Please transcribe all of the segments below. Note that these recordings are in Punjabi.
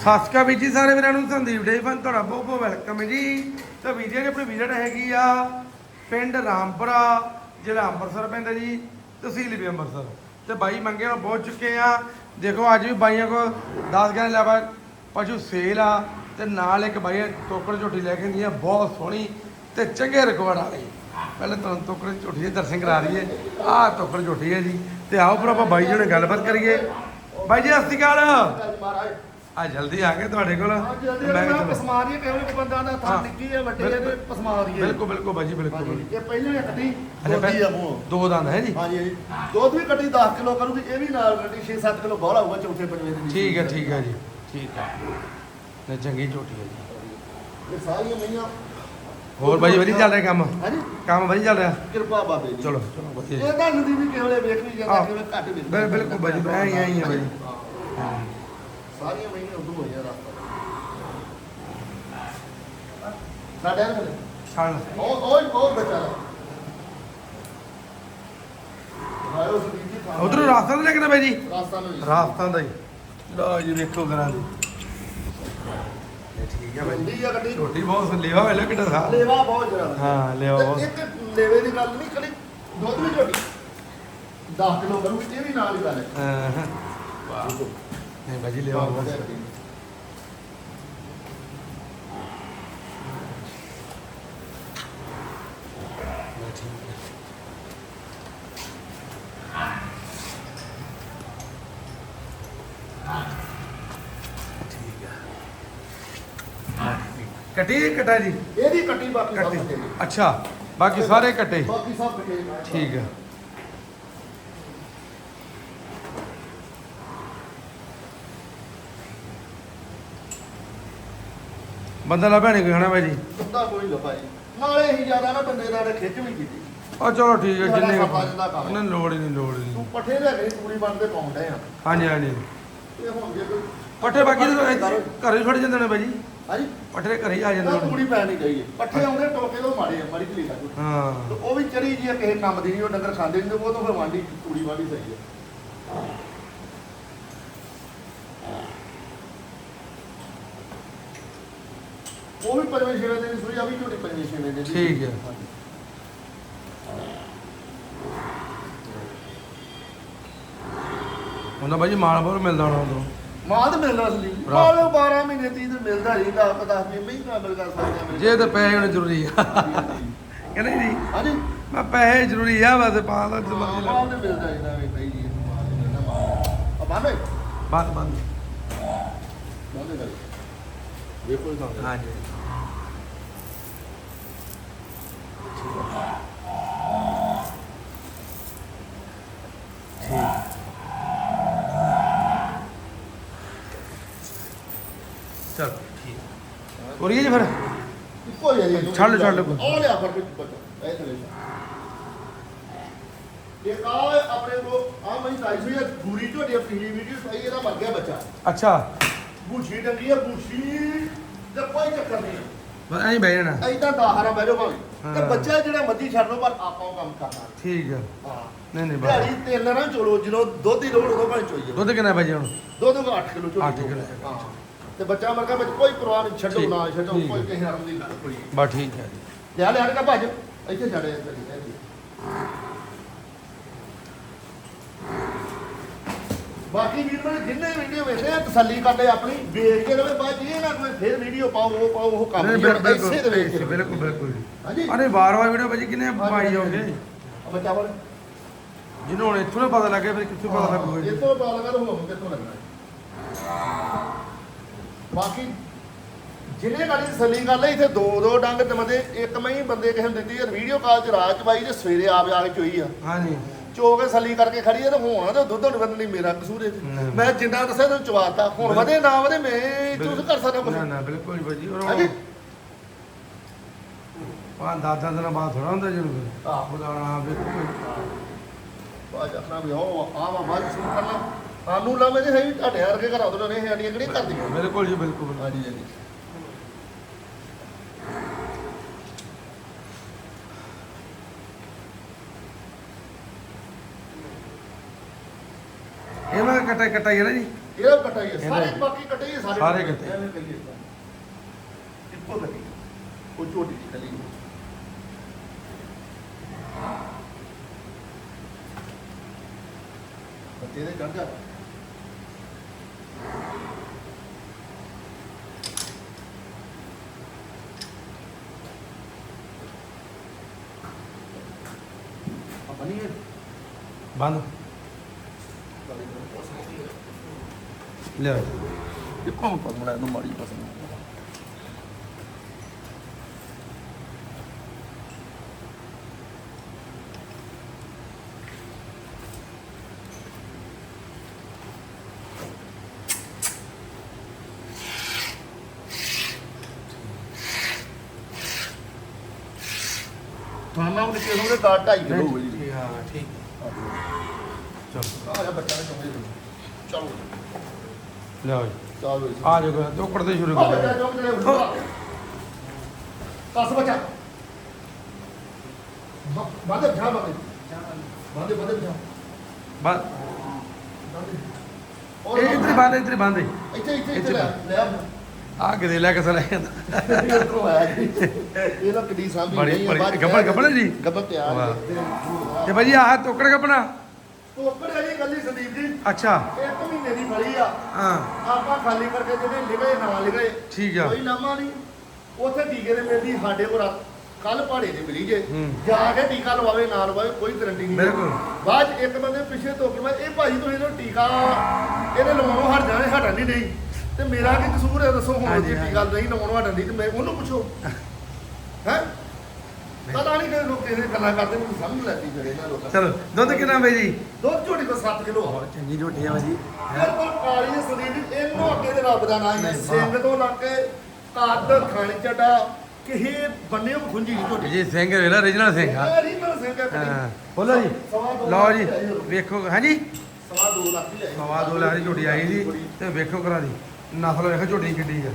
ਸਤਿ ਸ਼੍ਰੀ ਅਕਾਲ ਵੀਰ ਜੀ ਸਾਰੇ ਵੀਰਾਂ ਨੂੰ, ਸੰਦੀਪ ਡੇ ਫਨ ਤੁਹਾਡਾ ਬਹੁਤ ਬਹੁਤ ਵੈਲਕਮ ਹੈ ਜੀ। ਤੇ ਵੀਰ ਦੀ ਆਪਣੀ ਵਿਜ਼ਿਟ ਹੈਗੀ ਆ, ਪਿੰਡ ਰਾਮਪੁਰਾ ਜਿਹੜਾ ਅੰਮ੍ਰਿਤਸਰ ਪੈਂਦਾ ਜੀ, ਤਹਿਸੀਲ ਵੀ ਅੰਮ੍ਰਿਤਸਰ। ਤੇ ਬਾਈ ਮੰਗੇ ਹੋਏ ਬਹੁਤ ਚੁੱਕੇ ਆ। ਦੇਖੋ, ਅੱਜ ਵੀ ਬਾਈਆਂ ਕੋਲ 10 ਗਾਂ ਲੈਵਾ ਪਸ਼ੂ ਸੇਲ ਆ, ਤੇ ਨਾਲ ਇੱਕ ਬਾਈ ਟੋਕਰ ਝੋਟੀ ਲੈ ਕੇ ਆਂਦੀ ਆ, ਬਹੁਤ ਸੋਹਣੀ ਤੇ ਚੰਗੇ ਰਿਕਾਰਡ ਵਾਲੀ। ਪਹਿਲੇ ਤੁਹਾਨੂੰ ਟੋਕਰ ਝੋਟੀ ਦੇ ਦਰਸ਼ਨ ਕਰਾ ਦਈਏ ਆਹ ਟੋਕਰ ਝੋਟੀ ਹੈ ਜੀ। ਤੇ ਆਓ ਫਿਰ ਆਪਾਂ ਬਾਈ ਜੀ ਨਾਲ ਗੱਲਬਾਤ ਕਰੀਏ। ਬਾਈ ਜੀ, ਸਤਿ ਸ਼੍ਰੀ ਅਕਾਲ। ਆ ਜਲਦੀ ਆ ਗਏ ਤੁਹਾਡੇ ਕੋਲ? ਮੈਂ ਕਿਹਾ ਚਲੋ- ਪਸਮਾਰੀ ਕਿਹੋ ਜਿਹੇ ਬੰਦਾ ਦਾ ਹਾਂ। ਥਾਂ ਨਿੱਕੀ ਹੈ ਵੱਡੀ ਹੈ ਤੇ ਬਿਲਕੁਲ। ਪਸਮਾਰੀ ਹੈ ਬਿਲਕੁਲ ਬਿਲਕੁਲ ਬਾਜੀ ਬਿਲਕੁਲ ਇਹ ਪਹਿਲੇ ਕੱਢੀ ਅੱਛਾ, ਦੋਦੀ ਆ ਮੂੰਹ। ਦੋ ਦੰਦ ਹੈ ਜੀ? ਹਾਂਜੀ। ਦੁੱਧ ਵੀ ਕੱਢੀ 10 ਕਿਲੋ ਕਰੂਗੀ ਇਹ ਵੀ ਨਾਲ ਕੱਢੀ 6-7 ਕਿਲੋ ਬੋਲਾ ਹੋਊਗਾ ਚੌਥੇ ਪੰਜਵੇਂ ਦਿਨ ਠੀਕ ਹੈ ਠੀਕ ਹੈ ਜੀ। ਠੀਕ ਹੈ। ਨੇ ਚੰਗੀ ਝੋਟੀ ਹੈ ਜੀ। ਇਹ ਸਾਰੀਆਂ ਮਈਆਂ ਹੋਰ ਬਾਜੀ ਵਧੀਆ ਚੱਲ ਰਿਹਾ ਕੰਮ? ਹਾਂਜੀ। ਕੰਮ ਵਧੀਆ ਚੱਲ ਰਿਹਾ? ਕਿਰਪਾ ਬਾਬੇ ਦੀ ਚਲੋ ਚਲੋ ਵਧੀਆ ਜੀ। ਇਹ ਤਾਂ ਨਦੀ ਵੀ ਕਿਹੋ ਜਿਹੇ ਵੇਖ ਵੀ ਜਾਂਦਾ। ਕਿਵੇਂ ਘੱਟ ਬਿਲ- ਬਿਲਕੁਲ ਬਾਜੀ, ਐਂ ਹੀ- ਐਂ ਹੀ ਹੈ ਬਾਜੀ। ਸਾਰੀਆਂ ਮਈਆਂ ਉਦੋਂ ਹੋਈਆਂ ਰਸਤਾ ਸਾਡੇ ਨਾਲ ਛਾਣ ਉਹ ਉਹ ਉਹ ਬਚਾਰਾ ਆਇਓ ਸੁਦੀਪ ਜੀ। ਉਧਰੋਂ ਰਾਸਤਾ ਤਾਂ ਲੱਗਣਾ ਬਾਈ ਜੀ? ਰਾਸਤਾ ਨੂੰ ਰਾਜਸਥਾਨ ਦਾ ਜੀ ਲਓ ਜੀ ਵੇਖੋ ਕਰਾਂ ਇਹ ਠੀਕ ਹੈ ਬਾਈ ਹੁੰਦੀ ਆ ਗੱਡੀ ਝੋਟੀ ਬਹੁਤ ਲੇਵਾ ਵੇਲੇ ਕਿੱਡਾ ਸਾ? ਲੇਵਾ ਬਹੁਤ ਜਰਾ ਹਾਂ ਲੇਵਾ ਬਹੁਤ। ਇੱਕ ਲੇਵੇ ਦੀ ਗੱਲ ਨਹੀਂ ਕਲੀ ਦੁੱਧ ਵੀ ਝੋਟੀ। 10 ਕਿਲੋ ਕਰੂ ਇਹ ਵੀ ਨਾਲ ਹੀ ਗੱਲ ਹੈ। ਹਾਂ, ਹਾਂ। ਵਾਹ ਨਹੀਂ ਬਾਜੀ ਲੇਵਾ ਬਹੁਤ ਮੈਂ ਠੀਕ ਹੈ ਠੀਕ ਹੈ ਕੱਟੀ ਕਟਾ ਜੀ ਇਹਦੀ ਕੱਟੀ ਬਾਕੀ ਸਭ ਕੱਟੀ ਕੱਟੇ ਨੇ। ਅੱਛਾ ਬਾਕੀ ਸਾਰੇ ਕੱਟੇ ਬਾਕੀ ਸਭ ਕੱਟੇ ਨੇ। ਠੀਕ ਹੈ ਬੰਦਾ ਲੱਭਿਆ ਨਹੀਂ ਕੋਈ ਹਨਾ ਬਾਈ ਜੀ? ਕੁੱਤਾ ਕੋਈ ਲੱਭਾ ਜੀ ਨਾਲੇ ਹੀ ਜ਼ਿਆਦਾ ਨਾ ਬੰਦੇ ਦਾ ਖਿੱਚ ਵੀ ਕੀਤੀ। ਆ ਚਲੋ ਠੀਕ ਹੈ ਜਿੰਨੇ ਨੂੰ ਲੋੜ ਹੀ ਨਹੀਂ ਲੋੜ ਹੀ ਤੂੰ ਨਹੀਂ ਪੱਠੇ ਲੈ ਕੇ ਤੂੜੀ ਬਣਦੇ ਪਾਉਂਦੇ ਆ। ਹਾਂਜੀ ਹਾਂਜੀ। ਇਹ ਹੁਣ ਜੇ ਕੋਈ ਪੱਠੇ ਬਾਕੀ ਤਾਂ ਇੱਥੇ ਘਰੇ ਹੀ ਛੱਡ ਜਾਂਦੇ ਨੇ ਬਾਈ ਜੀ? ਹਾਂਜੀ। ਪੱਠੇ ਘਰੇ ਹੀ ਆ ਜਾਂਦੇ ਨੇ ਤੂੜੀ ਪੈਣੀ ਚਾਹੀਦੀ ਪੱਠੇ ਆਉਂਦੇ ਟੋਕੇ ਤੋਂ ਮਾੜੇ ਆ ਮਾੜੀ ਕਲੀ ਦਾ ਹਾਂ। ਉਹ ਵੀ ਚਰੀ ਜੀ ਆ, ਕਿਸੇ ਕੰਮ ਦੀ ਨਹੀਂ ਉਹ ਡੰਗਰ ਖਾਂਦੇ ਨਹੀਂ ਤੇ ਉਹ ਤਾਂ ਫਿਰ ਵਾਂਡੀ ਤੂੜੀ ਵਾਂਡੀ ਸਹੀ ਹੈ ਉਹ ਵੀ ਪੰਜਵੇਂ ਛੇਵੇਂ ਦਿਨ ਸੂਈ ਆ ਵੀ ਝੋਟੀ ਪੰਜਵੇਂ ਛੇਵੇਂ ਦਿਨ। ਦੀ। ਠੀਕ ਹੈ। ਹਾਂਜੀ। ਹੁੰਦਾ ਬਾਈ ਜੀ ਮਾਲ ਬਹੁਤ ਮਿਲਦਾ ਹੋਣਾ ਉਦੋਂ। ਮਾਲ ਤਾਂ ਮਿਲਦਾ ਸੀ। ਮਾਲ 12 ਮਹੀਨੇ ਤੀ ਤੇ ਮਿਲਦਾ ਹੀ ਦਾ ਪਤਾ ਵੀ ਮਹੀਨਾ ਮਿਲ ਗਾ ਸਕਦੇ ਜੇ ਤਾਂ ਪੈਸੇ ਹੋਣੇ ਜ਼ਰੂਰੀ ਆ। ਕਹਿੰਦੇ ਜੀ? ਹਾਂਜੀ। ਮੈਂ ਪੈਸੇ ਜ਼ਰੂਰੀ ਆ ਬਸ ਪਾ ਲਾ ਤੇ ਮਰਜ਼ੀ ਮਾਲ ਤੇ ਮਿਲਦਾ ਨਾ ਵੀ ਭਾਈ ਜੀ ਮਾਲ ਮਿਲਦਾ ਮਾਲ ਆ ਬਾਨੇ ਬੰਦ ਬੰਦ। ਕਰੀ ਵੇਖੋ ਨਾ ਹਾਂਜੀ। ਚਲ ਠੀਕ। ਹੋ ਰਹੀ ਹੈ ਜੀ ਫਿਰ? ਇੱਕੋ ਹੀ ਹੈ ਜੀ ਛੱਡ ਲਓ, ਛੱਡ। ਲਓ। ਉਹ ਲਿਆ ਫੜ ਕੇ ਬੱਚਾ ਇਹ ਥਲੇ ਇਹ ਆ ਆਪਣੇ ਕੋ ਆ ਮੈਂ ਤਾਈ ਹੋਈ ਹੈ ਪੂਰੀ ਝੋਟੀ ਪੀਲੀ ਵੀਡੀਓ ਸਹੀ ਇਹਦਾ ਮਰ ਗਿਆ ਬੱਚਾ। ਅੱਛਾ। ਬੂਛੀ ਡੰਗੀ ਹੈ ਬੂਛੀ ਤੇ ਕੋਈ ਚੱਕਰ ਨਹੀਂ ਬਸ ਐਂ ਬਹਿ ਜਾਣਾ। ਐਦਾਂ ਦਾਹਰਾ ਬਹਿ ਜਾਓ ਭਾਵੇਂ। ਤੇ ਹਾਂ। ਬੱਚਾ ਜਿਹੜਾ ਮੱਦੀ ਛੱਡ ਲਓ ਪਰ ਆਪਾਂ ਉਹ ਕੰਮ ਕਰਨਾ। ਠੀਕ ਆ। ਹਾਂ। ਨਹੀਂ ਨਹੀਂ ਬਸ ਦਿਹਾੜੀ ਤਿੰਨ ਨਾ ਚੋਲੋ ਜਦੋਂ ਦੁੱਧ ਦੀ ਲੋੜ ਉਦੋਂ ਭਾਵੇਂ ਚੋਈਏ ਦੁੱਧ ਕਿੰਨਾ ਭਾਜੀ ਹੁਣ? ਦੁੱਧ ਕੋ 8 ਕਿਲੋ ਝੋਟੀ ਅੱਠ ਕਿੱਲੋ। ਹਾਂ। ਤੇ ਬੱਚਾ ਮਰ ਗਿਆ ਵਿੱਚ ਕੋਈ ਪਰਵਾਹ ਨਹੀਂ ਛੱਡੋ ਠੀਕ, ਨਾ ਛੱਡੋ ਠੀਕ। ਕੋਈ ਕਿਸੇ ਰਕਮ ਦੀ ਗੱਲ ਕੋਈ। ਬਸ ਠੀਕ ਹੈ ਜੀ। ਲਿਆ ਲਿਆ ਕੇ ਭੱਜ। ਇੱਥੇ ਛੱਡੇ ਇੱਥੇ ਬਾਕੀ ਵੀਰ ਮੇਰੇ ਜਿੰਨੇ ਵੀਡੀਓ ਵੇਖਦੇ ਆ ਤਸੱਲੀ ਕਰਦੇ ਆਪਣੀ ਵੇਖ ਕੇ ਰਵੇ ਬਾਅਦ ਇਹ ਨਾ ਕੋਈ ਫਿਰ ਵੀਡੀਓ ਪਾਓ ਉਹ ਪਾਓ ਉਹ ਕੰਮ ਨਹੀਂ ਬਿਲਕੁਲ ਇਸੇ ਦੇ ਕੇ ਬਿਲਕੁਲ ਬਿਲਕੁਲ ਜੀ ਹਾਂਜੀ। ਅਰੇ ਵਾਰ ਵਾਰ ਵੀਡੀਓ ਭਾਜੀ ਕਿੰਨੇ ਪਾਈ ਆ ਬੱਚਾ ਬੋਲ? ਜਿਹਨੂੰ ਹੁਣ ਇੱਥੋਂ ਨਾ ਪਤਾ ਲੱਗਿਆ ਫਿਰ ਕਿੱਥੋਂ ਪਤਾ ਲੱਗੂਗਾ ਜੀ? ਤੋਂ ਪਤਾ ਲੱਗਾ ਤਾਂ ਹੁਣ ਕਿੱਥੋਂ ਲੱਗਣਾ। ਬਾਕੀ ਜਿਹਨੇ ਗਾੜੀ ਤਸੱਲੀ ਕਰ ਲਈ ਇੱਥੇ ਦੋ ਦੋ ਡੰਗ ਦਮਦੇ ਇੱਕ ਮੈਂ ਹੀ ਬੰਦੇ ਕਿਸੇ ਨੂੰ ਦਿੱਤੀ ਯਾਰ ਵੀਡੀਓ ਕਾਲ ਚ ਰਾਤ ਚ ਬਾਈ ਤੇ ਸਵੇਰੇ ਆਪ ਆ ਕੇ ਚੋਈ ਆ। ਹਾਂਜੀ। ਚੋ ਕੇ ਸੱਲੀ ਕਰਕੇ ਖੜੀ ਹੈ ਤੇ ਹੁਣ ਤੇ ਦੁੱਧ ਨੂੰ ਨਹੀਂ ਮੇਰਾ ਕਸੂਰ ਹੈ ਨਹੀਂ। ਮੈਂ ਜਿੰਨਾ ਦੱਸਿਆ ਤੈਨੂੰ ਚਵਾਤਾ। ਹੁਣ ਵਧੇ ਨਾ ਵਧੇ ਮੈਂ ਤੂੰ ਕਰ ਸਕਦਾ ਕੁਝ ਨਾ ਨਾ ਬਿਲਕੁਲ ਜੀ ਭਾਜੀ। ਹਾਂਜੀ। ਪੰਜ ਦਸ ਦਸ ਦਿਨਾਂ ਬਾਅਦ ਥੋੜਾ ਹੁੰਦਾ ਜਿਹਨੂੰ ਆਹ। ਬੁਲਾਣਾ ਬਿਲਕੁਲ। ਬਾਜ ਆਖਣਾ ਵੀ ਉਹ ਆਵਾ ਬਾਜ ਸ਼ੁਰੂ ਕਰਨਾ। ਸਾਨੂੰ ਲਾਵੇਂ ਦੇ ਹੈ ਵੀ ਤੁਹਾਡੇ ਵਰਗੇ ਘਰਾਂ ਤੋਂ ਨੇ ਸਾਡੀਆਂ ਕਿਹੜੀਆਂ ਕਰਦੀਆਂ ਬਿਲਕੁਲ ਜੀ ਬਿਲਕੁਲ। ਹਾਂਜੀ ਹਾਂਜੀ ਇਹ ਮੈਂ ਕਟਾ ਕਟਾ ਹੀ ਹੈ ਨਾ ਜੀ ਇਹ ਕੱਟਾ ਹੀ ਸਾਰੇ। ਬਾਕੀ ਕੱਟੇ ਹੀ ਸਾਰੇ ਸਾਰੇ ਕੱਟੇ। ਐਵੇਂ ਕਰੀਏ ਤਾਂ। ਇੱਕੋ ਕੱਟੀ ਉਹ ਛੋਟੀ ਜਿਹੀ ਕੱਲੀ ਬੱਚੇ ਦੇ ਚੜ ਜਾ ਬੰਦ ਲਿਆ। ਇਹ ਭਾਵੇਂ ਪਸੰਦ ਨੂੰ ਮਾੜੀ ਪਸੰਦ ਤੁਹਾਨੂੰ ਉਹ ਕਿਹਨੂੰ ਦੇ ਕਾਟ 2.5 ਕਿਲੋ ਹੋਵੇ ਜੀ। ਹਾਂ ਠੀਕ। ਚਲੋ। ਆ ਜਾ ਬੱਚਾ ਚਲੋ। ਲਿਆਓ ਜੀ ਚਲੋ ਜੀ। ਆ ਜਾਓ ਚੋਕੜ ਤੇ ਸ਼ੁਰੂ ਆ ਕਰ ਚੌਂਕ ਤੇ ਕਸ ਬੱਚਾ ਬਾਦੇ ਬਿਠਾ ਬਾਦੇ। ਬਾਦੇ ਬਾਦੇ ਬਿਠਾ ਬਸ ਬਾਦੇ। ਇਹ ਇੱਧਰ ਹੀ ਬੰਦ ਇੱਧਰ ਹੀ ਬੰਦ। ਇੱਥੇ ਇੱਥੇ ਇੱਥੇ ਲੈ ਲੈ ਆ। ਕਿਤੇ ਲੈ ਕੇ ਸਲੇ ਇੱਧਰੋਂ ਆਇਆ ਜੀ। ਇਹ ਤਾਂ ਕਿੱਡੀ ਸਾਂਭੀ ਬੜੀ- ਨਹੀਂ ਹੈ, ਬੜੀ- ਗੱਭਣ ਜੀ? ਵਾਹ। ਹੈ। ਤੇ ਭਾਜੀ ਆਹ ਟੋਕੜ ਕਪਣਾ ਟੋਕਰ ਜੀ ਕੱਲੀ ਸੰਦੀਪ ਜੀ। ਅੱਛਾ। ਇੱਕ ਮਹੀਨੇ ਦੀ ਫੜੀ ਆ। ਹਾਂ। ਆਪਾਂ ਖਾਲੀ ਕਰਕੇ ਜਿਹੜੇ ਲਿਖੇ ਨਾ ਲਿਖੇ ਠੀਕ ਆ। ਕੋਈ ਨਾਮਾ ਨਹੀਂ। ਉੱਥੇ ਟੀਕੇ ਦੇ ਮਿਲਦੀ ਸਾਡੇ ਕੋਲ ਕੱਲ ਪਹਾੜੇ ਦੇ ਮਿਲੀ ਜੇ ਹੂੰ। ਜਾ ਕੇ ਟੀਕਾ ਲਵਾਵੇ ਨਾ ਲਵਾਵੇ ਕੋਈ ਗਰੰਟੀ ਨਹੀਂ। ਬਿਲਕੁਲ। ਬਾਅਦ 'ਚ ਇੱਕ ਬੰਦੇ ਪਿੱਛੇ ਤੋਂ ਕੇ ਮੈਂ ਇਹ ਭਾਈ ਤੁਸੀਂ ਇਹਨੂੰ ਟੀਕਾ ਇਹਨੇ ਲਵਾਉਣੋਂ ਹਟ ਜਾਣਾ ਹਟਣ ਨਹੀਂ ਨਹੀਂ ਤੇ ਮੇਰਾ ਕੀ ਕਸੂਰ ਹੈ ਦੱਸੋ ਹੁਣ ਹਾਂਜੀ, ਜੇ ਹਾਂਜੀ। ਟੀਕਾ ਨਹੀਂ ਲਵਾਉਣੋਂ ਹਟਣ ਦੀ ਤੇ ਮੈਂ ਉਹਨੂੰ ਪੁੱਛੋ। ਹੈ ਪਤਾ ਨਹੀਂ ਕਿ ਲੋਕ ਕਿਸੇ ਗੱਲਾਂ ਕਰਦੇ ਮੈਨੂੰ ਸਮਝ ਲੈਂਦੀ ਫਿਰ ਇਹਨਾਂ ਲੋਕਾਂ ਚਲੋ ਦੁੱਧ ਕਿੰਨਾ ਬਈ ਜੀ? ਦੁੱਧ ਝੋਟੀ ਕੋ 7 ਕਿਲੋ ਆ। ਚੰਗੀ ਝੋਟੀ ਆ ਭਾਜੀ ਬਿਲਕੁਲ ਕਾਲੀ ਹੈ ਸੰਦੀਪ ਇਹਨੂੰ ਅੱਗੇ ਦੇ ਰੱਬ ਦਾ ਨਾਮ ਹੈ। ਸਿੰਘ ਤੋਂ ਲੱਗ ਕੇ ਕੱਦ ਖਾਣ ਚੱਡਾ ਕਿਸੇ ਬੰਨੇ ਨੂੰ ਖੁੰਝੀ ਝੋਟੀ। ਜੀ ਸਿੰਘ ਵੇਲਾ origignal ਸਿੰਘ ਆ। ਸਿੰਘ ਹੈ ਬੋਲੋ ਜੀ। ਦੋ ਲਓ ਜੀ ਦੀ। ਵੇਖੋ ਹਾਂਜੀ? ਸਵਾ ਦੋ ਲੱਖ ਦੀ ਆਈ ਸਵਾ ਦੋ ਲੱਖ ਦੀ ਝੋਟੀ ਆਈ ਸੀ ਤੇ ਵੇਖੋ ਕਰਾ ਦੀ। ਨਸਲ ਵੇਖੋ ਝੋਟੀ ਕਿੱਡੀ ਆ।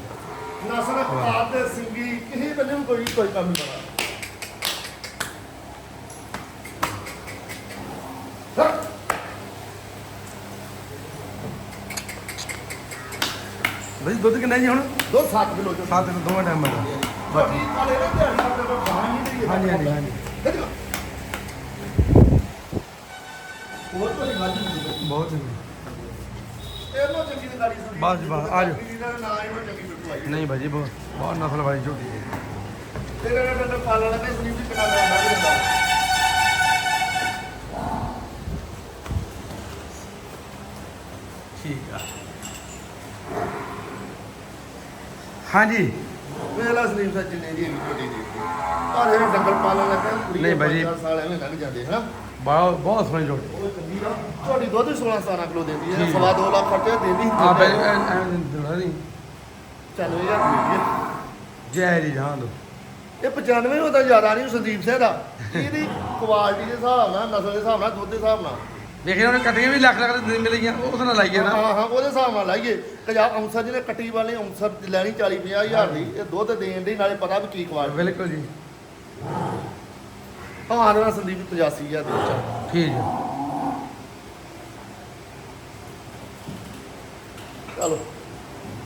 ਨਸਲ ਕਾਦ ਦੇ ਸਿੰਘੀ ਕਿਸੇ ਬੰਨੇ ਨੂੰ ਕੋਈ ਕੋਈ ਕੰਮ ਨਹੀਂ ਬਈ ਦੁੱਧ ਕਿੰਨਾ ਜੀ ਹੁਣ? ਦੋ 7 ਕਿਲੋ ਚ। 7 ਦੋਵਾਂ ਟਾਈਮ ਦਾ। ਬਾਕੀ। ਕਾਲੇ ਨਾ ਧਿਆਨ ਨਹੀਂ ਰਹੀ ਹਾਂਜੀ ਹਾਂਜੀ। ਹਾਂਜੀ ਕੋਈ ਗੱਲ ਨਹੀਂ ਬਹੁਤ ਚੰਗੀ। ਇਹਨੂੰ ਚੰਗੀ ਦੀ ਗਾੜੀ ਸੁਣੀ। ਬਸ ਜੀ, ਬਸ, ਆ ਜਾਓ। ਨਹੀਂ ਭਾਜੀ ਬਹੁਤ ਬਹੁਤ ਨਸਲ ਵਾਲੀ ਝੋਟੀ ਹੈ। ਤੇਰੇ ਨਾਲ ਡੰਡਾ ਪਾਲਣ ਲੱਗੇ ਸੁਣੀ ਵੀ ਕਿੰਨਾ ਲੈਂਦਾ ਨਹੀਂ ਹੁੰਦਾ ਠੀਕ ਆ। ਹਾਂਜੀ। ਵੇਲਾ ਸਲੀਮ ਸੱਚ ਨੇ ਦੀ ਵੀ ਛੋਟੀ ਦੀ ਪਰ ਇਹ ਡੰਗਰ ਪਾਲਣ ਲੱਗਾ ਕੁੜੀ ਨਹੀਂ ਬਾਜੀ। ਸਾਲ ਐਵੇਂ ਲੰਘ ਜਾਂਦੇ ਹਾਂ ਬਹੁਤ ਬਹੁਤ ਸੋਹਣੀ ਆ ਤੁਹਾਡੀ ਦੁੱਧ 16 17 ਕਿਲੋ ਦਿੰਦੀ ਹੈ ਠੀਕ। ਸਵਾ 2 ਲੱਖ ਖਰਚੇ ਦਿੰਦੀ ਆ ਬਈ ਦੇਣਾ ਨਹੀਂ। ਚੱਲ ਯਾਰ ਜੈ ਜੀ ਜਾਨ ਦੋ। ਇਹ 95 ਉਹਦਾ ਜ਼ਿਆਦਾ ਨਹੀਂ ਸੰਦੀਪ ਸਿੰਘ ਦਾ। ਇਹਦੀ ਕੁਆਲਿਟੀ ਦੇ ਹਿਸਾਬ ਨਾਲ ਨਸਲ ਦੇ ਹਿਸਾਬ ਨਾਲ ਦੁੱਧ ਦੇ ਹਿਸਾਬ ਨਾਲ। ਵੇਖਿਆ ਉਹਨੇ ਕੱਟੀਆਂ ਵੀ ਲੱਖ ਲੱਖ ਦੀ ਮਿਲ ਗਈਆਂ ਉਸ ਨਾਲ ਲਾਈਏ ਨਾ। ਹਾਂ ਹਾਂ ਉਹਦੇ ਹਿਸਾਬ ਨਾਲ ਲਾਈਏ। ਕਜਾ ਅੰਸਰ ਜਿਹਨੇ ਕੱਟੀ ਵਾਲੇ ਅੰਸਰ ਲੈਣੀ 40 50 ਹਜ਼ਾਰ ਦੀ ਇਹ ਦੁੱਧ ਦੇਣ ਦੀ ਨਾਲੇ ਪਤਾ ਵੀ ਕੀ ਕੁਆਲਿਟੀ। ਬਿਲਕੁਲ ਜੀ। ਹਾਂ ਨਾ ਸੰਦੀਪ 85000 ਦੇ ਵਿੱਚ ਠੀਕ ਹੈ ਚਲੋ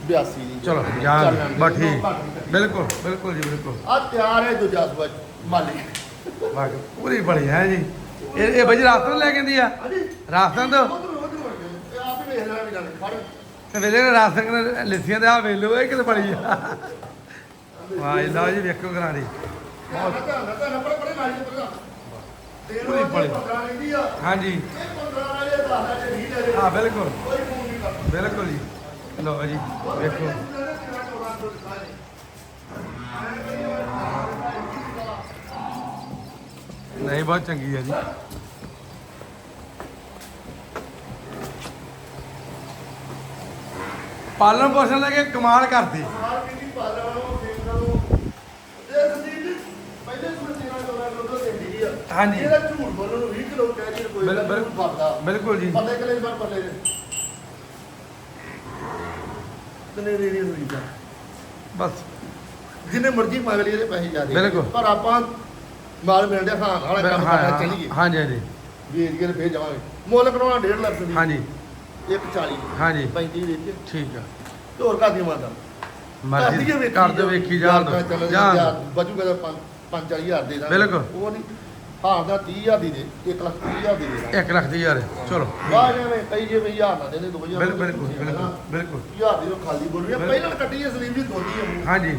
82 ਦੀ। ਚਲੋ ਜਾਨ ਬਸ ਠੀਕ। ਬਿਲਕੁਲ ਬਿਲਕੁਲ ਜੀ ਬਿਲਕੁਲ। ਆ ਤਿਆਰ ਹੈ ਦੂਜਾ ਸਵਜ ਵਾਹ ਪੂਰੀ ਬੜੀ ਹੈ ਜੀ। ਇਹ ਇਹ ਭਾਜੀ ਰਾਸਤਾ ਲੈ ਕੇ ਆਂਦੀ ਆ? ਹਾਂਜੀ। ਰਾਸਤਾ ਤੋਂ? ਆਪ ਹੀ ਵੇਖ ਲੈਣਾ ਵੀ ਫੜ। ਤੇ ਵੇਲੇ ਨੇ ਰਾਸਤਾ ਨੇ ਲਿੱਸੀਆਂ ਦੇ ਆ ਵੇਲੋ ਇਹ ਕਿਤੇ ਬੜੀ ਆ? ਵਾਹ ਲਓ ਜੀ ਵੇਖੋ ਕਰਾਂ ਦੀ। ਧਿਆਨ ਨਾਲ ਧਿਆਨ ਨਾਲ ਧਿਆਨ ਨਾਲ, ਪਰੇ ਪਰੇ ਮਾਰੀ ਦੇ। ਪਰੇ ਤੇਲ ਪੂਰੀ ਵਾਲੀ ਬੜੀ। 15 ਲੈਂਦੀ ਆ। ਹਾਂਜੀ। ਇਹ 15 ਵਾਲੇ 10 ਚ ਨਹੀਂ ਲੈ ਹਾਂ ਬਿਲਕੁਲ। ਬਿਲਕੁਲ ਜੀ। ਲਓ ਜੀ ਵੇਖੋ। ਨਹੀਂ ਬਹੁਤ ਚੰਗੀ ਹੈ ਜੀ। ਪਾਲਣ ਪੋਸ਼ਣ ਲੈ ਕੇ ਕਮਾਲ ਕਰਦੀ। ਹਾਂਜੀ। ਇਹਦਾ ਝੂਠ ਬੋਲਣ ਨੂੰ 20 ਕਿਲੋ ਕਹਿ ਰਹੀ ਕੋਈ ਬਿਲ- ਗੱਲ ਬਿਲ- ਨਹੀਂ ਫਰਦਾ ਬਿਲਕੁਲ ਜੀ। ਪੱਲੇ ਕਿਲੇ ਬਾਰ ਪੱਲੇ ਦੇ ਤਨੇ ਦੇ ਨਹੀਂ ਹੋਈ ਜਾ ਬਸ। ਜਿੰਨੇ ਮਰਜ਼ੀ ਮੰਗ ਲਈ ਇਹਦੇ ਪੈਸੇ ਜ਼ਿਆਦੇ ਬਿਲਕੁਲ। ਪਰ ਆਪਾਂ ਮਾਲ ਮਿਲ ਗਿਆ ਹਾਂ ਨਾਲੇ ਕੰਮ ਕਰਨਾ ਹਾਂ ਚੱਲੀਏ। ਹਾਂਜੀ ਹਾਂਜੀ। ਵੇਚ ਕੇ ਤੇ ਫੇਰ ਜਾਵਾਂਗੇ। ਮੁੱਲ ਕਰਾਉਣਾ 1.5 ਲੱਖ ਦੀ। ਹਾਂਜੀ। 140 ਹਾਂਜੀ। 35 ਦੇ ਕੇ ਠੀਕ ਆ। ਤੇ ਹੋਰ ਕਾਦੀ ਮਾਦਾ ਮਰਜ਼ੀ ਕਰ ਦੇ ਵੇਖੀ ਜਾਣ ਦੋ। ਬਚੂਗਾ ਤਾਂ 5-4000 ਦੇ ਦਾਂਗੇ। ਬਿਲਕੁਲ। ਉਹ ਨਹੀਂ ਹਾਂ ਦਾ 30000 ਦੀ ਦੇ 1 ਲੱਖ 30000 ਦੀ ਦੇ ਦਾਂਗੇ। ਇੱਕ ਲੱਖ ਦੀ ਯਾਰ ਚਲੋ। ਵਾਹ ਜਿਵੇਂ ਕਈ ਜਿਵੇਂ ਹਜ਼ਾਰ ਨਾ ਦੇਣੇ 2000 ਬਿਲਕੁਲ ਬਿਲਕੁਲ ਬਿਲਕੁਲ ਬਿਲਕੁਲ। ਹਜ਼ਾਰ ਦੀ ਉਹ ਖਾਲੀ ਬੋਲ ਰਹੀ। ਪਹਿਲਾਂ ਕੱਟੀ ਹੈ ਸਲੀਮ ਦੀ ਦੋਦੀ ਹੈ ਹਾਂਜੀ।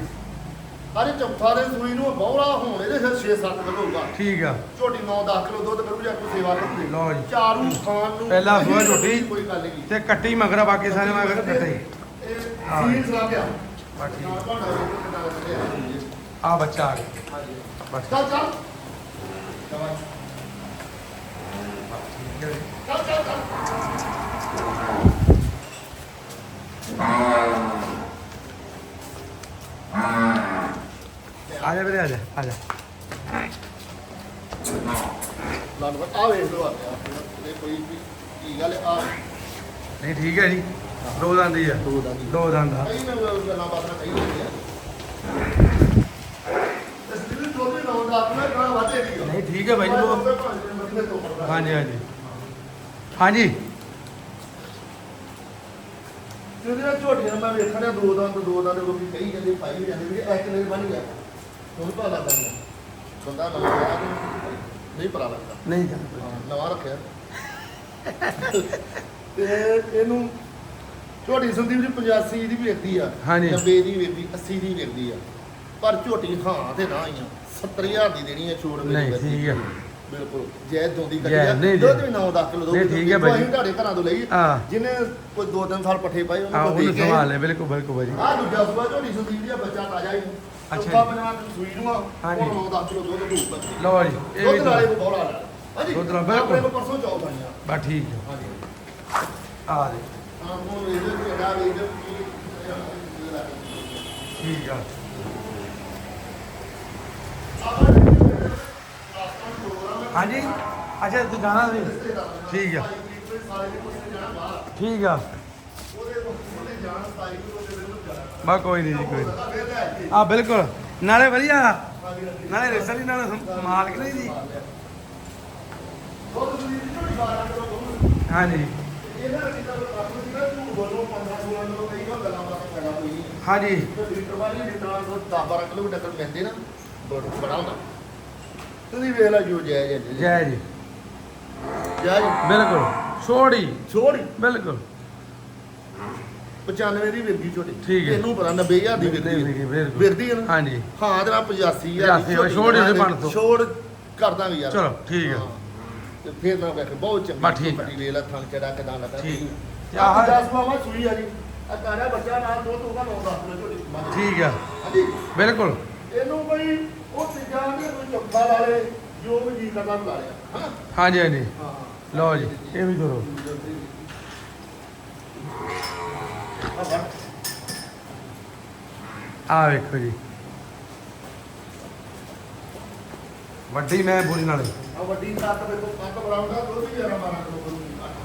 ਅਰੇ ਚੌਥਾ ਦੇ ਸੂਈ ਨੂੰ ਬੌੜਾ ਹੋਣ ਇਹਦੇ ਫਿਰ 6-7 ਕਿਲੋ ਹੋਊਗਾ ਠੀਕ ਆ। ਝੋਟੀ 9-10 ਕਿਲੋ ਦੁੱਧ ਕਰੂ ਜਾਂ ਕੋਈ ਸੇਵਾ ਕਰੂ ਲਓ ਜੀ। ਚਾਰੂ ਖਾਣ ਨੂੰ ਪਹਿਲਾ ਸੂਆ ਝੋਟੀ। ਕੋਈ ਗੱਲ ਨਹੀਂ। ਤੇ ਕੱਟੀ ਮਗਰ ਬਾਕੀ ਸਾਰੇ ਮਗਰ ਕੱਟੇ। ਇਹ ਹਾਂ। ਸੀਲ ਗਿਆ ਬਾਕੀ। ਆ ਬੱਚਾ ਆ ਗਿਆ। ਹਾਂਜੀ। ਬਸ ਚੱਲ ਚੱਲ। ਚੱਲ ਚੱਲ ਚੱਲ। ਆ ਜਾ ਵੀਰੇ ਆ ਜਾ ਆ ਜਾ ਲਾਲ ਆ ਵੇਖ ਲਓ ਆ ਇਹ ਕੋਈ ਵੀ ਕੀ ਗੱਲ ਆ ਨਹੀਂ ਠੀਕ ਹੈ ਜੀ ਦੋ ਦੰਦ ਹੀ ਆ ਦੋ ਦੰਦ ਆ ਕਈ ਨਾ ਗੱਲਾਂ ਬਾਤਾਂ ਕਹੀ ਜਾਂਦੇ ਆ ਇਸ ਦਿਨ ਦੋ ਦਿਨ ਆਉਂਦਾ ਆਪਣਾ ਗਾਣਾ ਵਾਦੇ ਨਹੀਂ ਨਹੀਂ ਠੀਕ ਹੈ ਬਾਈ ਜੀ ਹਾਂਜੀ ਹਾਂਜੀ ਹਾਂਜੀ ਜਿਹੜੇ ਝੋਟੀਆਂ ਮੈਂ ਵੇਖਣ ਦੋ ਦੰਦ ਦੋ ਦੰਦ ਲੋਕੀ ਕਹੀ ਜਾਂਦੇ ਪਾਈ ਜਾਂਦੇ ਵੀ ਇੱਕ ਨੇ ਬਣ ਗਿਆ ਹੁਣ ਪਤਾ ਲੱਗਦਾ ਮੈਨੂੰ। ਬੰਦਾ ਨਵਾਂ ਆਇਆ ਤੇ ਨਹੀਂ ਪਤਾ ਲੱਗਦਾ ਨਹੀਂ ਜਾਣਾ ਹਾਂ, ਨਵਾਂ ਰੱਖਿਆ ਤੇ ਇਹਨੂੰ ਝੋਟੀ ਸੰਦੀਪ ਜੀ 85 ਦੀ ਵੀ ਵੇਚਦੀ ਆ ਹਾਂਜੀ। 90 ਦੀ ਵੇਚਦੀ 80 ਦੀ ਵੇਚਦੀ ਆ ਪਰ ਝੋਟੀ ਹਾਂ ਤੇ ਨਾ ਹੀ ਆ 70000 ਦੀ ਦੇਣੀ ਆ ਛੋੜ ਮੇਰੀ ਨਹੀਂ, ਵਰਗੀ। ਠੀਕ ਹੈ। ਬਿਲਕੁਲ ਜੈ ਜੈ, ਆ ਨਹੀਂ, ਦੁੱਧ ਨਹੀਂ। ਵੀ 9-10 ਕਿਲੋ ਦੁੱਧ ਨਹੀਂ, ਠੀਕ ਹੈ ਬਾਈ ਜੀ। ਅਸੀਂ ਤੁਹਾਡੇ ਘਰਾਂ ਤੋਂ ਲਈ ਹਾਂ। ਜਿਹਨੇ ਕੋਈ 2-3 ਸਾਲ ਪੱਠੇ ਪਾਏ ਆ ਉਹਨੂੰ ਉਹਨੂੰ ਦੇ ਕੇ ਸੰਭਾਲ ਲੈ ਬਿਲਕੁਲ ਬਿਲਕੁਲ ਬਾਈ ਜੀ ਆ ਦੂਜਾ ਸੂਆ ਝੋਟੀ ਸੰਦੀਪ ਦੀ ਆ ਬੱਚਾ ਤਾਜ਼ਾ ਹੀ ਅੱਛਾ ਜੀ। ਪੰਜਵਾਂ ਸੂਈ ਨੂੰ ਆ ਹਾਂਜੀ। ਉਹ 9-10 ਕਿਲੋ ਦੁੱਧ ਦੂ ਲਓ ਜੀ ਇਹ ਵੀ ਦੁੱਧ ਨਾਲੇ ਕੋ ਬੋਲਾ ਲਾ। ਹਾਂਜੀ ਦੁੱਧ ਨਾਲ ਆਪਣੇ ਬਿਲਕੁਲ। ਕੋਲ ਪਰਸੋਂ ਚੌਥ ਆਈਆਂ ਬਸ ਠੀਕ ਹੈ। ਹਾਂਜੀ ਆ ਦੇ। ਹਾਂ ਉਹ ਇਹਦੇ ਤੇ ਇਹਦਾ ਵੀ ਇਹਦੇ ਠੀਕ ਆ। ਹਾਂਜੀ ਅੱਛਾ ਤੂੰ ਜਾਣਾ ਸੀ ਠੀਕ ਆ। ਠੀਕ ਆ। ਬਾ ਕੋਈ ਨਹੀਂ ਜੀ ਕੋਈ ਨੀ। ਆ ਬਿਲਕੁਲ। ਨਾਲੇ ਵਧੀਆ। ਨਾਲੇ ਰਿਸਰ ਹੀ ਨਾਲੇ ਮਾਲਕ ਨਹੀਂ ਜੀ। ਹਾਂਜੀ। ਹਾਂਜੀ। ਤੁਸੀਂ ਵੇਖ ਲੈ ਜੋ ਜੈ। ਜੈ ਜੈ। ਜੀ ਜੈ ਜੀ ਬਿਲਕੁਲ। ਛੋੜੀ ਛੋੜੀ ਬਿਲਕੁਲ। 95 ਦੀ ਵਿਰਦੀ ਛੋਟੀ। ਠੀਕ ਹੈ। ਤੈਨੂੰ ਪਤਾ 90000 ਦੀ ਨਹੀਂ, ਵਿਰਦੀ ਨਹੀਂ, ਬਿਲਕੁਲ। ਵਿਰਦੀ ਹੈ ਨਾ? ਹਾਂਜੀ। ਹਾਂ ਤੇ ਮੈਂ 85000 85 ਹੋਈ, ਛੋੜ ਹੀ ਉਹਦੇ ਬਣ ਤੋਂ। ਛੋੜ ਕਰ ਦਾਂਗੇ ਯਾਰ। ਚਲੋ, ਠੀਕ ਹੈ। ਹਾਂ। ਤੇ ਫਿਰ ਨਾ ਵੇਖ ਬਹੁਤ ਚੰਗੀ ਬਸ ਠੀਕ। ਹੈ। ਪੱਟੀ ਲੈ ਲਾ ਥਣ ਚੜਾ ਕਿਦਾਂ ਲੱਗਾ। ਠੀਕ। ਤੇ ਆਹ ਆਹ- 10 ਮਾਮਾ ਸੂਈ ਆ ਜੀ। ਆ ਕਾਰਾ ਬੱਚਾ ਨਾਲ ਦੋ ਤੋਂ ਦਾ 9 10 ਕਿਲੋ ਝੋਟੀ ਮੱਝ। ਠੀਕ ਆ। ਹਾਂਜੀ। ਬਿਲਕੁਲ। ਇਹਨੂੰ ਕੋਈ ਉਹ ਚੀਜ਼ਾਂ ਨੇ ਕੋਈ ਚੁੱਕਾ ਲਾ ਲੇ ਜੋ ਵੀ ਜੀ ਕਰਦਾ ਬੁਲਾ ਲਿਆ। ਹਾਂ। ਹਾਂਜੀ ਹਾਂਜੀ। ਲਓ ਜੀ ਇਹ ਵੀ ਕਰੋ ਬਣ। ਆ ਵੇਖੋ ਜੀ। ਵੱਡੀ ਮੈਂ ਬੁਰੀ ਨਾਲੇ। ਆ ਵੱਡੀ ਕੱਟ ਵੇਖੋ ਕੱਟ ਬਰਾਉਂਦਾ ਦੁੱਧ ਵੀ 11 12 ਕਿਲੋ ਕਰੂਗੀ ਕੱਟ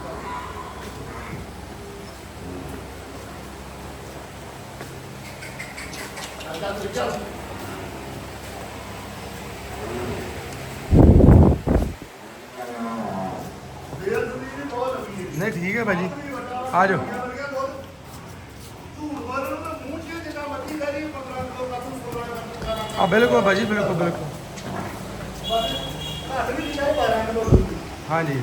ਚੱਲ ਚੱਲ ਦੇਰ ਦੀ। ਵੀ ਬਹੁਤ ਲੰਮੀ ਹੈ ਨਹੀਂ ਠੀਕ ਹੈ ਭਾਜੀ। ਆ ਜਾਓ। ਆ ਬਿਲਕੁਲ ਭਾਜੀ ਬਿਲਕੁਲ ਬਿਲਕੁਲ। ਘੱਟ ਵੀ ਨਹੀਂ 12 ਕਿਲੋ ਕਰੂਗੀ ਹਾਂਜੀ।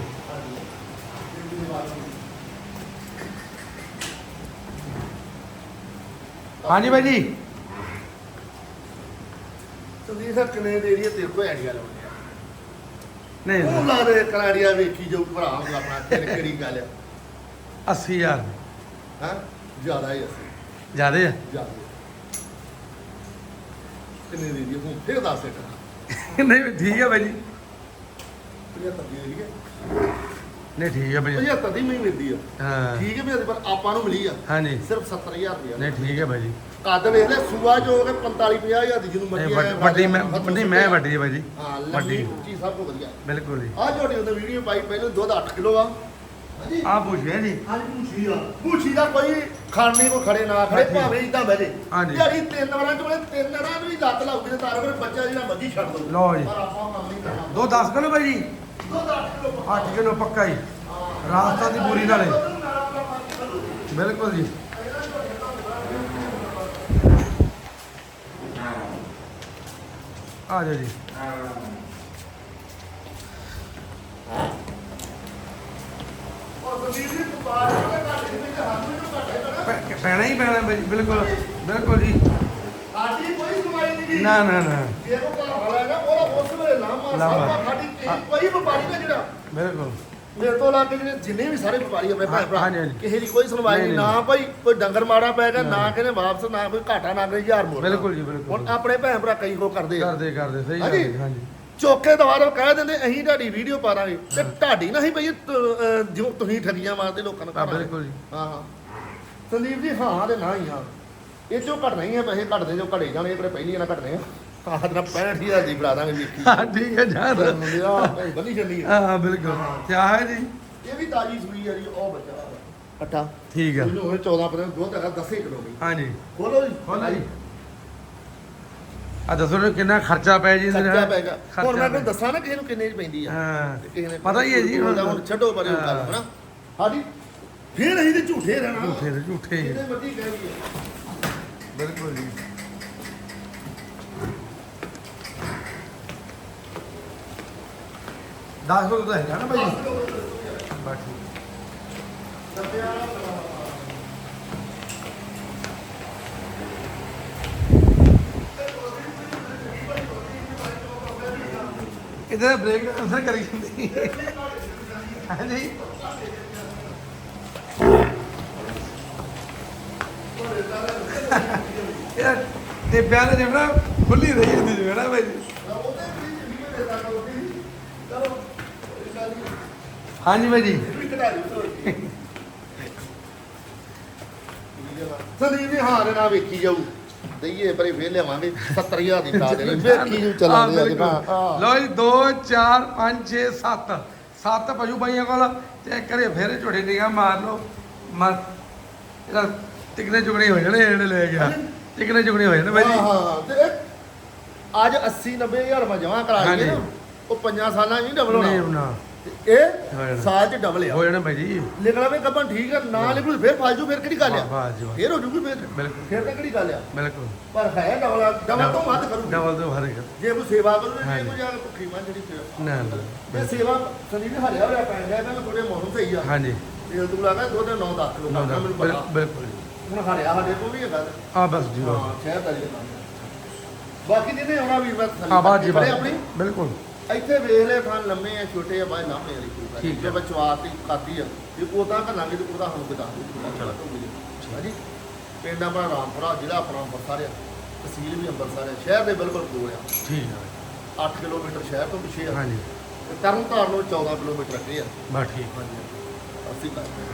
ਹਾਂਜੀ ਭਾਜੀ। ਤੁਸੀਂ ਸਰ ਕਿੰਨੇ ਦੇ ਏਰੀਆ ਤੇਰੇ ਕੋਲ ਆਈਡੀਆ ਲਾਉਣੀ ਆ ਨਹੀਂ ਉਹ ਲਾ ਦੇ ਕਰਾੜੀਆ ਵੇਖੀ ਜਾਊ ਭਰਾ ਹੁਣ ਆਪਣਾ ਤੇਰੇ ਕਿਹੜੀ ਗੱਲ ਆ? 80000 ਹਾਂ? ਜ਼ਿਆਦਾ ਹੀ ਅਸੀਂ ਜਿਆਦੇ ਆ? ਜ਼ਿਆਦਾ ਕਿੰਨੇ ਦੇ ਏਰੀਆ ਹੁਣ ਫਿਰ ਦੱਸ ਇੱਕ ਨਹੀਂ ਠੀਕ ਹੈ ਭਾਜੀ 75 ਦੀ ਏਰੀਆ ਨਹੀਂ ਠੀਕ ਹੈ ਭਾਜੀ 75 ਦੀ ਮੈਂ ਮਿਲਦੀ ਆ। ਹਾਂ। ਠੀਕ ਹੈ ਵੀ ਉਹਦੇ ਪਰ ਆਪਾਂ ਨੂੰ ਮਿਲੀ ਆ। ਹਾਂਜੀ। ਸਿਰਫ 70000 ਰੁਪਇਆ ਨਹੀਂ ਠੀਕ ਹੈ ਭਾਜੀ ਕੱਦ ਵੇਖ ਲੈ ਸੂਆ ਜੋ ਕੇ 45 50000 ਦੀ ਜਿਹਨੂੰ ਨਹੀਂ ਮਰਜ਼ੀ ਵੱਡੀ- ਵੱਡੀ ਮੈਂ ਵੱਡੀ ਮੈਂ ਵੱਡੀ ਹੈ ਭਾਜੀ ਹਾਂ ਵੱਡੀ। ਵੱਡੀ ਉੱਚੀ ਸਭ ਤੋਂ ਵਧੀਆ। ਬਿਲਕੁਲ ਜੀ। ਆ ਝੋਟੀ ਉਹਦੇ ਵੀਡੀਓ ਪਾਈ ਪਹਿਲਾਂ ਦੁੱਧ 8 ਕਿਲੋ ਆ। ਹਾਂਜੀ। ਆ ਪੁੱਛਿਆ ਜੀ। ਹਾਂਜੀ ਪੂਛੀ ਆ ਪੂਛੀ ਦਾ ਕੋਈ ਖਾਣੇ ਕੋ ਖੜੇ ਨਾ ਖੜੇ। ਭਾਵੇਂ ਇਦਾਂ ਬਹਿ ਜੇ। ਹਾਂਜੀ। ਜਿਹੜੀ ਤਿੰਨ ਵਾਰਾਂ ਚ ਵੇਲੇ ਤਿੰਨ ਨੂੰ ਵੀ ਲੱਤ ਲਾਉਗੀ ਤੇ ਤਾਰ ਫਿਰ ਬੱਚਾ ਜਿਹੜਾ ਮੱਝੀ ਛੱਡ ਦੋ। ਲਓ ਜੀ। ਪਰ ਆਪਾਂ ਕੰਮ ਨਹੀਂ ਕਰਨਾ। ਦੋ 10 ਕਿਲੋ ਭਾਜੀ ਦੁੱਧ 8 ਕਿਲੋ 8 ਕਿਲੋ ਪੱਕਾ ਹਾਂ ਰਾਜਸਥਾਨ ਦੀ ਬੋਰੀ ਨਾਲੇ। ਦੁੱਧ ਬਿਲਕੁਲ ਜੀ। ਆ ਜਾਓ ਜੀ। ਔਰ ਸੰਦੀਪ ਜੀ ਵਪਾਰ ਦਾ ਘੱਟ ਨਹੀਂ ਤੇ ਹੱਥ ਨੂੰ ਘੱਟ ਹੈ ਪੈ- ਪੈਣਾ ਹੀ ਪੈਣਾ ਬਾਈ ਬਿਲਕੁਲ। ਬਿਲਕੁਲ ਜੀ। ਸਾਡੀ ਕੋਈ। ਨਾ ਨਾ ਨਾ ਕੋ ਘਰ ਵਾਲਾ ਹੈ ਨਾ ਉਹਦਾ ਉਸ ਵੇਲੇ ਲਾਮਾ ਲਾਮਾ। ਸਾਡਾ ਸਾਡੀ ਕਿਸੇ- ਕੋਈ ਵਪਾਰੀ ਨਾ ਜਿਹੜਾ ਬਿਲਕੁਲ ਮੇਰੇ ਤੋਂ ਲਾ ਕੇ ਜਿਹੜੇ ਜਿੰਨੇ ਵੀ ਸਾਰੇ ਵਪਾਰੀ ਆਪਣੇ ਭੈਣ ਭਰਾ ਹਾਂਜੀ, ਹਾਂਜੀ। ਕਿਸੇ ਦੀ ਕੋਈ ਸੁਣਵਾਈ ਨਹੀਂ, ਨਹੀਂ ਨਹੀਂ। ਨਾ ਭਾਈ ਕੋਈ ਡੰਗਰ ਮਾੜਾ ਪੈ ਗਿਆ ਨਾ ਕਹਿੰਦੇ ਵਾਪਸ ਨਾ ਕੋਈ ਘਾਟਾ ਨਾ ਕੋਈ ਹਜ਼ਾਰ ਮੋੜ ਬਿਲਕੁਲ ਜੀ, ਬਿਲਕੁਲ। ਹੁਣ ਆਪਣੇ ਭੈਣ ਭਰਾ ਕਈ ਕੋ ਕਰਦੇ ਆ ਕਰਦੇ ਕਰਦੇ ਸਹੀ ਗੱਲ ਹਾਂਜੀ। ਹੈ ਹਾਂਜੀ ਚੌਕੇ ਦਵਾਰੋਂ ਕਹਿ ਦਿੰਦੇ ਅਸੀਂ ਤੁਹਾਡੀ ਵੀਡੀਓ ਪਾ ਦਾਂਗੇ ਤੇ ਤੁਹਾਡੀ ਨਾ ਹੀ ਭਈ ਜਿਉਂ ਤੁਸੀਂ ਠੱਗੀਆਂ ਮਾਰਦੇ ਲੋਕਾਂ ਨੂੰ ਹਾਂ। ਬਿਲਕੁਲ ਜੀ ਹਾਂ ਹਾਂ ਸੰਦੀਪ ਜੀ ਹਾਂ ਤੇ ਨਾ ਹੀ ਹਾਂ ਇਹ ਚੋਂ ਘਟ ਨਹੀਂ ਹੈ ਪੈਸੇ ਘਟਦੇ ਜੋ ਘੜੇ ਜਾਣੇ ਇਹ ਕਿਹੜੇ ਪਹਿਲੀ ਨਾ ਘਟਨੇ ਆ। ਆਹ ਤੇ 65000 ਦੀ ਬਣਾ ਦਾਂਗੇ ਵੇਖੀ ਹਾਂ ਠੀਕ ਹੈ ਜਾ ਮੁੰਡਿਆ ਬੰਨੀ ਚੱਲੀ ਆ। ਹਾਂ ਬਿਲਕੁਲ। ਕੀ ਹੈ ਜੀ? ਇਹ ਵੀ ਤਾਜੀ ਸੂਈ ਆ ਜੀ ਉਹ ਬੱਚਾ। ਅੱਠਾ। ਠੀਕ ਹੈ ਇਹਨੂੰ ਹੋਏ 14 ਪਰ ਦੁੱਧ ਹੈਗਾ 10 ਕਿਲੋ ਦੀ ਹਾਂਜੀ ਖੋਲੋ ਜੀ। ਖੋਲ੍ਹੋ ਜੀ। ਆ ਦੱਸੋ ਜੀ ਕਿੰਨਾ ਖਰਚਾ ਪੈ ਜੀ ਨਾਲ? ਖਰਚਾ ਪੈਗਾ ਖਰਚਾ ਹੁਣ ਮੈਂ ਪੈ- ਤੁਹਾਨੂੰ ਦੱਸਾਂ ਨਾ ਕਿਸੇ ਨੂੰ ਕਿੰਨੇ ਚ ਪੈਂਦੀ ਆ। ਹਾਂ। ਤੇ ਕਿਸੇ ਨੇ ਪਤਾ ਹੀ ਹੈ ਜੀ ਹੁਣ। ਛੱਡੋ ਪਰੇ ਉਹ ਗੱਲ ਹਾਂ। ਹਨਾ। ਸਾਡੀ ਫੇਰ ਅਸੀਂ ਤੇ ਝੂਠੇ ਰਹਿਣਾ। ਝੂਠੇ ਝੂਠੇ ਕਹਿ ਬਿਲਕੁਲ ਜੀ। ਦਸ ਕੋਲ ਤਾਂ ਹੈਗਾ ਨਾ ਭਾਈ ਬਸ ਇਹਦਾ ਬ੍ਰੇਕ ਅਸਰ ਕਰੀ ਜਾਂਦੀ। ਹਾਂਜੀ ਇਹ ਤੇ ਜਿਹੜਾ ਖੁੱਲੀ ਰਹੀ ਹੁੰਦੀ ਜਿਵੇਂ ਨਾ ਭਾਈ ਹਾਂਜੀ ਭਾਈ ਜੀ। ਸੰਦੀਪ ਜੀ ਹਾਂ ਨਾ ਵੇਖੀ ਜਾਊ। ਦਈਏ ਪਰੇ ਫੇਰ ਲਿਆਵਾਂਗੇ। 70000 ਦੀ ਪਾ ਦੇਣੀ। ਵੇਖੀ ਜੂ ਚੱਲਾਂਗੇ ਅੱਜ। ਹਾਂ ਲਓ ਜੀ 2 4 5 6 7 ਸੱਤ ਪਸ਼ੂ ਬਾਈਆਂ ਕੋਲ। ਚੈੱਕ ਕਰੇ ਫਿਰ ਝੋੜੇ ਨਿਗਾ ਮਾਰ ਲਓ। ਮਰ ਇਹਦਾ ਟਿਕਨੇ ਚੁਗਣੇ ਹੋ ਜਾਣੇ ਜਿਹੜੇ ਲੈ ਗਿਆ ਟਿਕਨੇ ਚੁਗਣੇ ਹੋ ਜਾਣੇ ਭਾਈ ਹਾਂ ਜੀ। ਹਾਂ ਤੇ ਇਹ ਅੱਜ 80 90000 ਮੈਂ ਜਮਾ ਕਰਾ ਹਾਂਜੀ। ਹਾਂਜੀ। ਉਹ ਪੰਜਾਂ ਸਾਲਾਂ 'ਚ ਨਹੀਂ ਡਬਲ ਨਹੀਂ ਹੋਣਾ। ਹੋਣਾ ਤੇ ਹੋ ਇਹ ਜਾਣਾ। ਸਾਲ 'ਚ ਡਬਲ ਆ। ਹੋ ਜਾਣੇ ਭਾਈ ਜੀ। ਲਿਖਣਾ ਵੀ ਕੱਪਨ ਠੀਕ ਆ ਨਾ ਲਿਖੂ ਫਿਰ ਫਾਲਜੂ ਫਿਰ ਕਿਹੜੀ ਗੱਲ ਆ? ਜੀ। ਫੇਰ ਹੋ ਜੂਗੀ ਫਿਰ। ਬਿਲਕੁਲ। ਫਿਰ ਤਾਂ ਕਿਹੜੀ ਗੱਲ ਆ? ਬਿਲਕੁਲ। ਪਰ ਹੈ ਡਬਲ ਡਬਲ ਤੋਂ ਵੱਧ ਕਰੂ ਡਬਲ ਤੋਂ ਹਰੇ ਜੇ ਕੋਈ ਸੇਵਾ ਕਰੂ ਜੇ ਹਾਂਜੀ। ਕੋਈ ਭੁੱਖੀ ਮਾਂ ਜਿਹੜੀ ਸੇਵਾ ਨਾ ਨਾ। ਇਹ ਸੇਵਾ ਸੰਦੀਪ ਹਰਿਆ ਹੋਇਆ ਗਿਆ ਮੈਂ ਥੋੜੇ ਮੌਸਮ ਸਹੀ ਆ। ਹਾਂਜੀ। ਤੇਲ ਤੂੰ ਲੱਗਾ ਦੁੱਧ 9 10 ਕਿਲੋ ਨਾ ਦਾ ਨਾ ਮੈਨੂੰ ਪਤਾ। ਬਿਲਕੁਲ। ਹੁਣ ਹਰਿਆ ਸਾਡੇ ਕੋਲ ਵੀ ਹੈਗਾ ਆ ਬਸ ਜੀ ਬਸ। ਹਾਂ ਸ਼ਹਿਰ ਦਾ ਜੀ ਬਾਕੀ ਜਿਹਨੇ ਆਉਣਾ ਵੀ ਮੈਂ ਆ ਬਾਤ ਜੀ ਬੜੇ ਬਾਤ। ਆਪਣੀ। ਬਿਲਕੁਲ। ਇੱਥੇ ਵੇਖ ਲੈ ਥਾਂ ਲੰਮੇ ਆ ਛੋਟੇ ਆ ਬਾਈ ਲਾਮੇ ਵਾਲੀ ਕੋਈ ਗੱਲ ਠੀਕ ਜੇ ਹੈ। ਬਚਵਾ ਤੇ ਖਾਦੀ ਆ ਜੇ ਉਹਦਾ ਘੱਲਾਂਗੇ ਤੇ ਉਹਦਾ ਸਾਨੂੰ ਬਤਾ ਦੇ ਹਾਂਜੀ। ਪਿੰਡ ਆਪਣਾ ਰਾਮਪੁਰਾ ਜ਼ਿਲ੍ਹਾ ਆਪਣਾ ਅੰਮ੍ਰਿਤਸਰ ਆ। ਤਹਿਸੀਲ ਵੀ ਅੰਮ੍ਰਿਤਸਰ ਆ। ਸ਼ਹਿਰ ਦੇ ਬਿਲਕੁਲ ਕੋਲ ਆ। ਠੀਕ ਹੈ 8 ਕਿਲੋਮੀਟਰ ਸ਼ਹਿਰ ਤੋਂ ਪਿੱਛੇ ਆ। ਹਾਂਜੀ। ਤੇ ਤਰਨਤਾਰਨ ਨੂੰ 14 ਕਿਲੋਮੀਟਰ ਅੱਗੇ ਆ। ਬਸ ਠੀਕ। ਅਸੀਂ ਕਰਦੇ